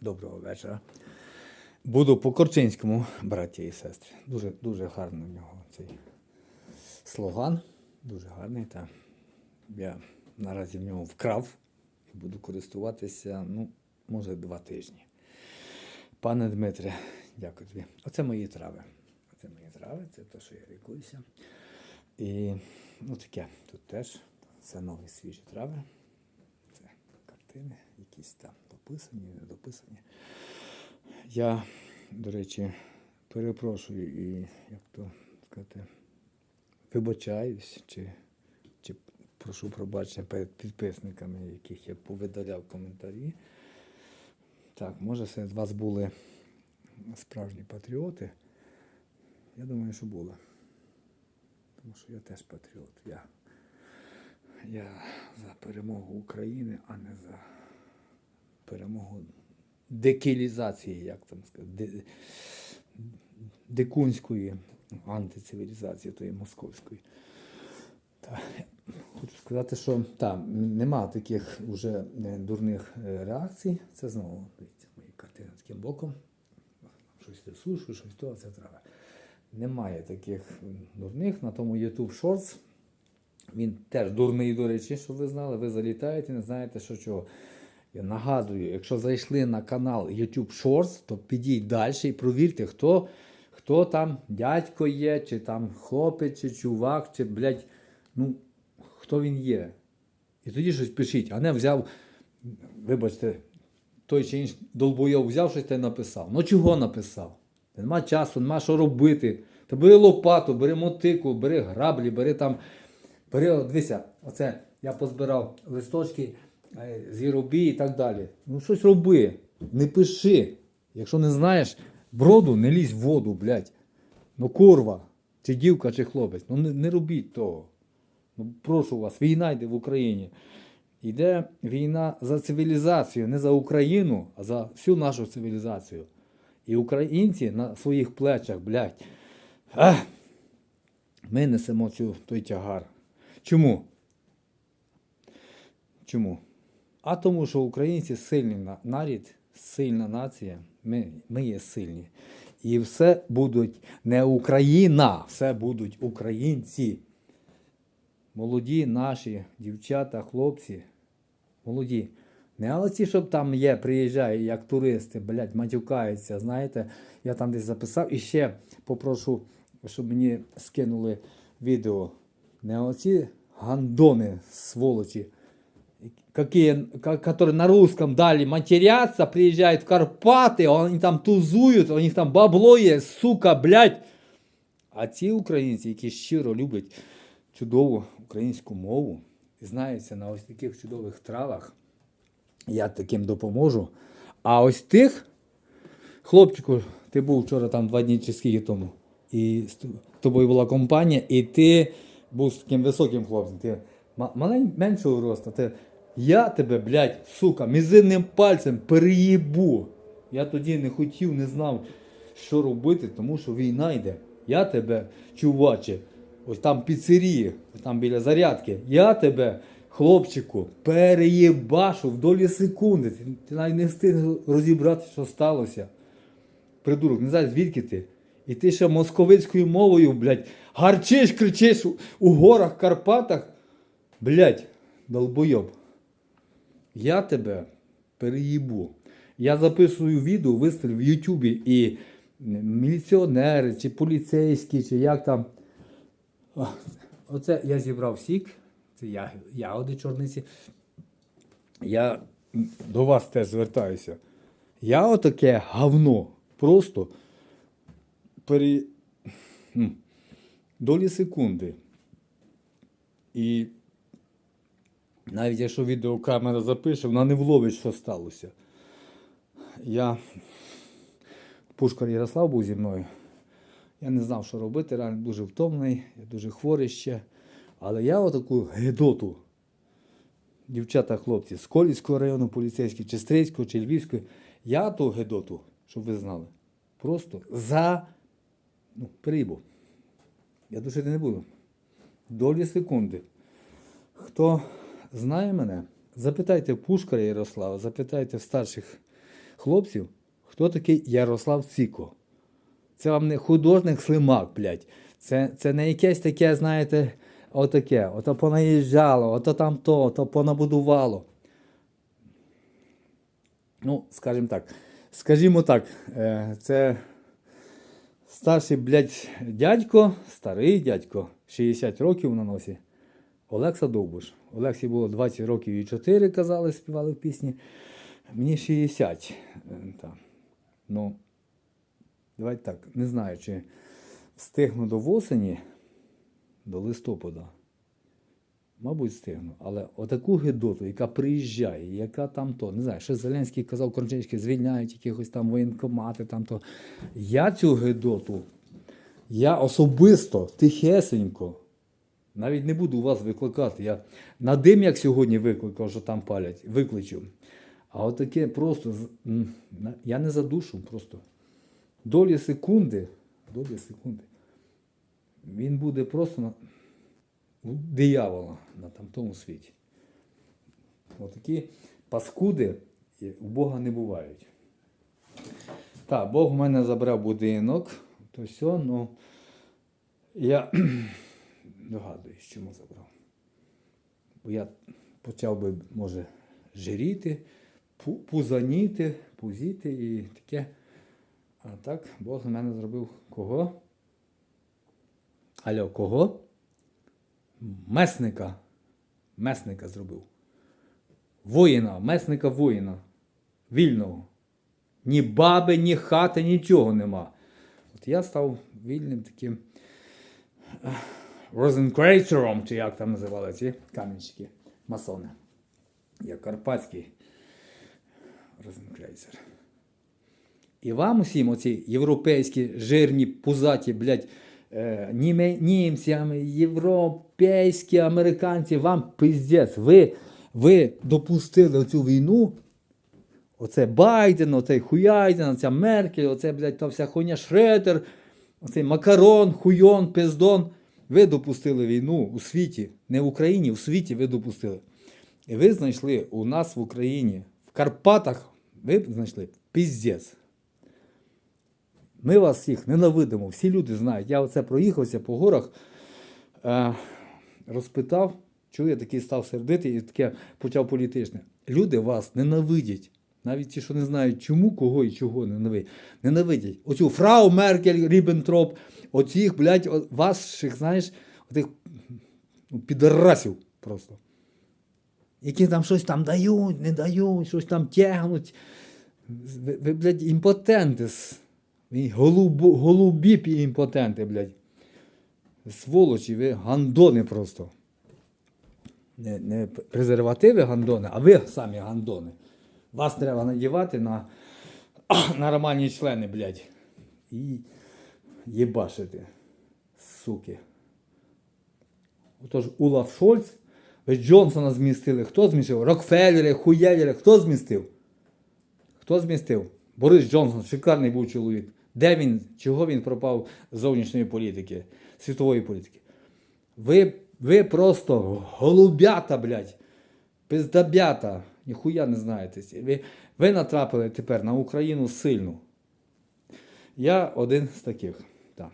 Доброго вечора. Буду по Корчинському, браті і сестри. Дуже, дуже гарний у нього цей слоган. Дуже гарний. Та я наразі в нього вкрав і буду користуватися, ну, може, два тижні. Пане Дмитре, дякую тобі. Оце мої трави. Оце мої трави, це те, що я лікуюся. І ну таке, тут теж це нові свіжі трави. Це картини, якісь там дописані, не дописані. Я, до речі, перепрошую і, як то сказати, вибачаюсь, чи, чи прошу пробачення перед підписниками, яких я повидаляв коментарі. Так, може, серед вас були справжні патріоти. Я думаю, що були. Тому що я теж патріот. Я, я за перемогу України, а не за перемогу декілізації, як там сказати, дикунської антицивілізації, тої московської. Та, хочу сказати, що там нема таких вже е, дурних е, реакцій. Це знову дивіться, мої картини таким боком. Щось те сушу, щось то, це треба. Немає таких дурних на тому YouTube Shorts. Він теж дурний, до речі, щоб ви знали. Ви залітаєте, не знаєте, що чого. Я нагадую, якщо зайшли на канал YouTube Shorts, то підіть далі і провірте, хто, хто там дядько є, чи там хлопець, чи чувак, чи, блядь, ну, хто він є. І тоді щось пишіть, а не взяв, вибачте, той чи інший долбойов взяв щось та й написав. Ну чого написав? Нема часу, нема що робити. Та бери лопату, бери мотику, бери граблі, бери там. Бери, от дивися, оце я позбирав листочки, е, зіробі і так далі. Ну щось роби, не пиши. Якщо не знаєш броду, не лізь в воду, блядь. Ну курва, чи дівка, чи хлопець. Ну не, не робіть того. Ну, прошу вас, війна йде в Україні. Йде війна за цивілізацію, не за Україну, а за всю нашу цивілізацію. І українці на своїх плечах, блядь, ах, ми несемо цю, той тягар. Чому? Чому? А тому, що українці сильний на- нарід, сильна нація, ми, ми є сильні. І все будуть не Україна, все будуть українці. Молоді наші дівчата, хлопці, молоді. Не оці, щоб там є, приїжджають як туристи, блядь, матюкаються, знаєте. Я там десь записав і ще попрошу, щоб мені скинули відео. Не оці гандони, сволочі, ка- которые на русском дали матерятся, приезжают в Карпаты, они там тузують, у них там бабло є, сука, блядь. А ці українці, які щиро люблять чудову українську мову і знаються на ось таких чудових травах, я таким допоможу. А ось тих, хлопчику, ти був вчора там два дні чи скільки тому, і з тобою була компанія, і ти був таким високим хлопцем. Ти меншого росту. Ти, я тебе, блядь, сука, мізинним пальцем переїбу. Я тоді не хотів, не знав, що робити, тому що війна йде. Я тебе, чуваче, ось там піцерії, там біля зарядки, я тебе, хлопчику, переєбашу в долі секунди. Ти, ти навіть не встиг розібрати, що сталося. Придурок, не знаю, звідки ти. І ти ще московицькою мовою, блядь, гарчиш, кричиш у, горах, Карпатах. Блядь, долбойоб. Я тебе переїбу. Я записую відео, виставлю в Ютубі і міліціонери, чи поліцейські, чи як там. Оце я зібрав сік, це ягоди чорниці. Я до вас теж звертаюся. Я отаке говно просто пере... долі секунди. І навіть якщо відеокамера запише, вона не вловить, що сталося. Я Пушкар Ярослав був зі мною. Я не знав, що робити, реально дуже втомлений, я дуже хворий ще. Але я отаку гедоту, дівчата, хлопці, з Колівського району поліцейський, чи Стрийського, чи Львівського, я ту гедоту, щоб ви знали, просто за ну, перебув. Я душити не буду. Долі секунди. Хто знає мене, запитайте в Пушкаря Ярослава, запитайте старших хлопців, хто такий Ярослав Ціко. Це вам не художник слимак, блядь. Це, це не якесь таке, знаєте, отаке. Ото понаїжджало, ото там то, ото понабудувало. Ну, скажімо так. Скажімо так, е, це старший, блядь, дядько, старий дядько, 60 років на носі. Олекса Довбуш. Олексі було 20 років і 4, казали, співали в пісні. Мені 60. Е, Та. Ну, давайте так, не знаю, чи встигну до восені, до листопада. Мабуть, встигну. Але отаку гидоту, яка приїжджає, яка там то, не знаю, що Зеленський казав, Корчинський звільняють якихось там воєнкомати, там то. Я цю гидоту, я особисто, тихесенько, навіть не буду вас викликати. Я на дим, як сьогодні викликав, що там палять, викличу. А отаке просто, я не за душу просто. Долі секунди, долі секунди. Він буде просто у диявола на там тому світі. Отакі паскуди у Бога не бувають. Так, Бог в мене забрав будинок, то все, ну я догадуюсь, чому забрав. Бо я почав би, може, жиріти, пузаніти, пузіти і таке. А так, Бог з мене зробив кого? Алло, кого? Месника. Месника зробив. Воїна, месника воїна. Вільного. Ні баби, ні хати, нічого нема. От я став вільним таким розенкрейтером, чи як там називали ці камінчики, масони. Я карпатський розенкрейцер. І вам усім оці європейські жирні пузаті, блядь, е, німці, європейські американці, вам пиздець. Ви, ви допустили цю війну. Оце Байден, оцей Хуяйден, оця Меркель, оце, блядь, та вся хуйня Шредер, оцей Макарон, Хуйон, Пиздон. Ви допустили війну у світі, не в Україні, у світі ви допустили. І ви знайшли у нас в Україні, в Карпатах, ви знайшли піздець. Ми вас всіх ненавидимо, всі люди знають. Я оце проїхався по горах, е, розпитав, чого я такий став сердитий і таке почав політичне. Люди вас ненавидять. Навіть ті, що не знають, чому, кого і чого ненавидять. Ненавидять. Оцю фрау Меркель, Ріббентроп, оцих, блядь, ваших, знаєш, отих ну, підарасів просто. Які там щось там дають, не дають, щось там тягнуть. Ви, ви блядь, імпотенти. С- голубі імпотенти, блядь. Сволочі, ви гандони просто. Не, не презервативи гандони, а ви самі гандони. Вас треба надівати на нормальні члени, блядь. І єбашити. Суки. Отож, Улаф Шольц, ви Джонсона змістили. Хто змістив? Рокфеллери, Хуєлери, хто змістив? Хто змістив? Борис Джонсон, шикарний був чоловік. Де він, чого він пропав з зовнішньої політики, світової політики? Ви, ви просто голубята, блядь, пиздабята, ніхуя не знаєте. Ви, ви натрапили тепер на Україну сильну. Я один з таких. Так.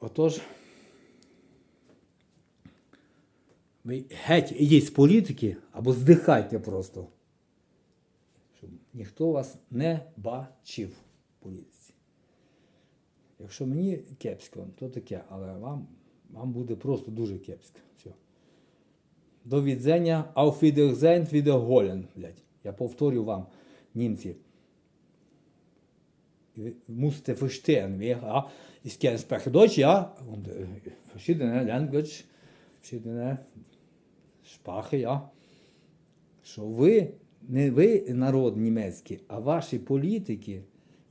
Отож, ви геть ідіть з політики або здихайте просто щоб ніхто вас не бачив політиці. Якщо мені кепсько, то таке, але вам, вам буде просто дуже кепсько. Все. До відзення auf Wiedersehen, Wiederholen, блядь. Я повторю вам, німці. Musste verstehen, wer, ja, ich kann sprechen Deutsch, ja, und äh, verschiedene Language, verschiedene Sprache, ja. Що ви, не ви народ німецький, а ваші політики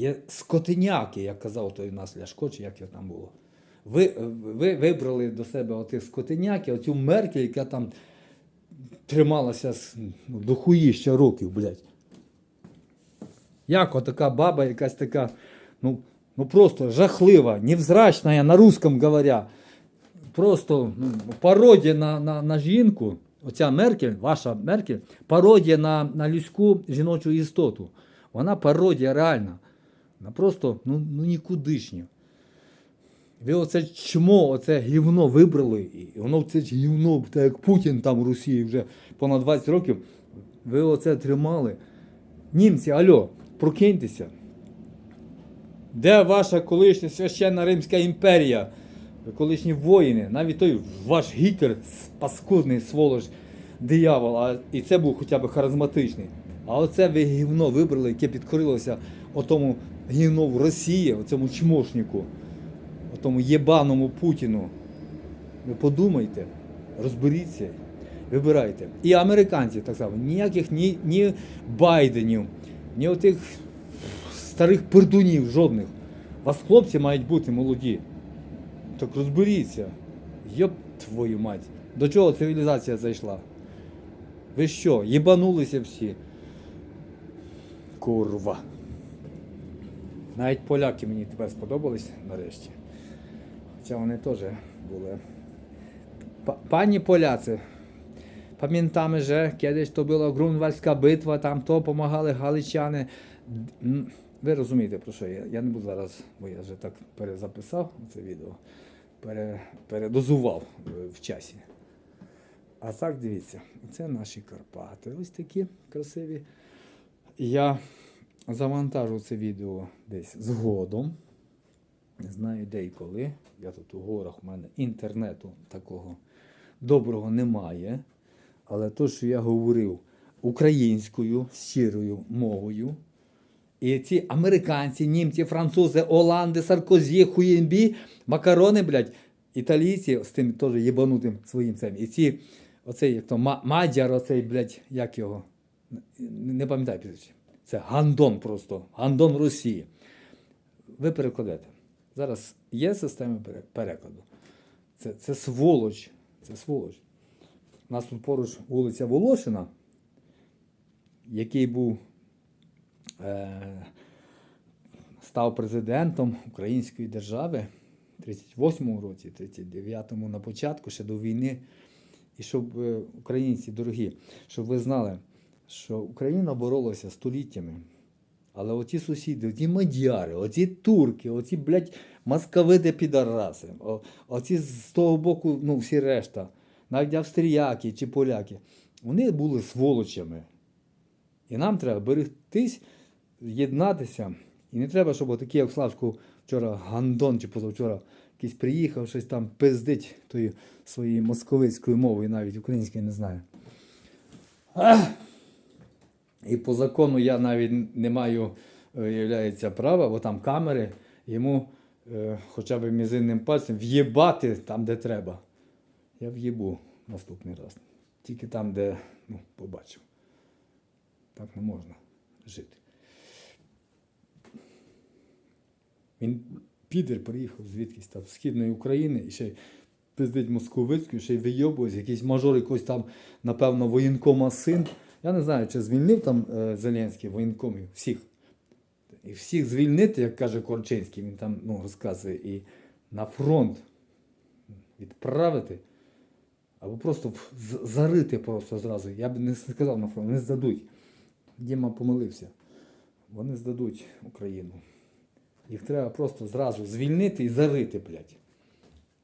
є скотиняки, як казав той у нас Ляшко, чи як його там було. Ви, ви вибрали до себе отих скотиняки, оцю Меркель, яка там трималася з, ну, до хуїща років, блядь. Як отака баба, якась така, ну, ну просто жахлива, невзрачна, на русском говоря. Просто ну, пародія на, на, на жінку. оця Меркель, ваша Меркель, пародія на, на людську жіночу істоту. Вона пародія реальна. Вона просто ну, ну нікудишня. Ви оце чмо, оце гівно вибрали, і воно це гівно, так як Путін там у Росії вже понад 20 років. Ви оце тримали. Німці, альо, прокиньтеся. Де ваша колишня священна Римська імперія? Колишні воїни, навіть той ваш Гітлер, паскудний сволоч, диявол, а і це був хоча б харизматичний. А оце ви гівно вибрали, яке підкорилося отому гівно в Росії, оцьому чмошнику, отому єбаному Путіну. Ви подумайте, розберіться, вибирайте. І американці так само. Ніяких ні, ні Байденів, ні отих старих пердунів жодних. У вас хлопці мають бути молоді. Так розберіться. Йоп твою мать. До чого цивілізація зайшла? Ви що, їбанулися всі? Курва. Навіть поляки мені тепер сподобались нарешті. Хоча вони теж були. Пані поляці, pamiętamy, że kiedyś to była Grunwaldzka битва, там то допомагали галичани. Ви розумієте, про що я? Я не буду зараз, бо я вже так перезаписав це відео, пере, передозував е, в часі. А так дивіться, це наші Карпати. Ось такі красиві. Я завантажу це відео десь згодом. Не знаю де і коли. Я тут у горах, у мене інтернету такого доброго немає. Але то, що я говорив українською, щирою мовою, і ці американці, німці, французи, Оланди, Саркозі, Хуємбі, макарони, блядь, італійці з тим теж єбанутим своїм цим. І ці, оцей, як то, Мадяр, оцей, блядь, як його, не пам'ятаю прізвище. Це Гандон просто, Гандон Росії. Ви перекладете. Зараз є система перекладу. Це, це сволоч. Це сволоч. У нас тут поруч вулиця Волошина, який був е, став президентом Української держави в 38-му році, 39-му на початку, ще до війни. І щоб е, українці дорогі, щоб ви знали, що Україна боролася століттями. Але оті сусіди, оті мадяри, оті турки, оті, блядь, московити підараси, оці з того боку, ну, всі решта, навіть австріяки чи поляки, вони були сволочами. І нам треба берегтись, єднатися. І не треба, щоб отакий, як Славську вчора Гандон чи позавчора якийсь приїхав, щось там пиздить тою своєю московицькою мовою, навіть українською не знаю. Ах! І по закону я навіть не маю, е, являється права, бо там камери, йому е, хоча б мізинним пальцем в'єбати там, де треба. Я в'єбу наступний раз. Тільки там, де ну, побачив. Так не можна жити. Він підер приїхав звідкись там з Східної України і ще й пиздить московицькою, ще й вийобується, якийсь мажор якийсь там, напевно, воєнкома син. Я не знаю, чи звільнив там е, Зеленський воєнкомів всіх. І всіх звільнити, як каже Корчинський, він там ну, розказує, і на фронт відправити, або просто зарити просто зразу. Я б не сказав на фронт, не здадуть. Діма помилився. Вони здадуть Україну. Їх треба просто зразу звільнити і зарити, блядь.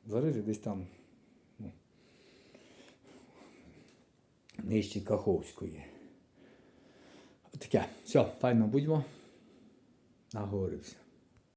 Зарити десь там. Ну, нижче Каховської. Таке. Все, файно будьмо. Наговорився.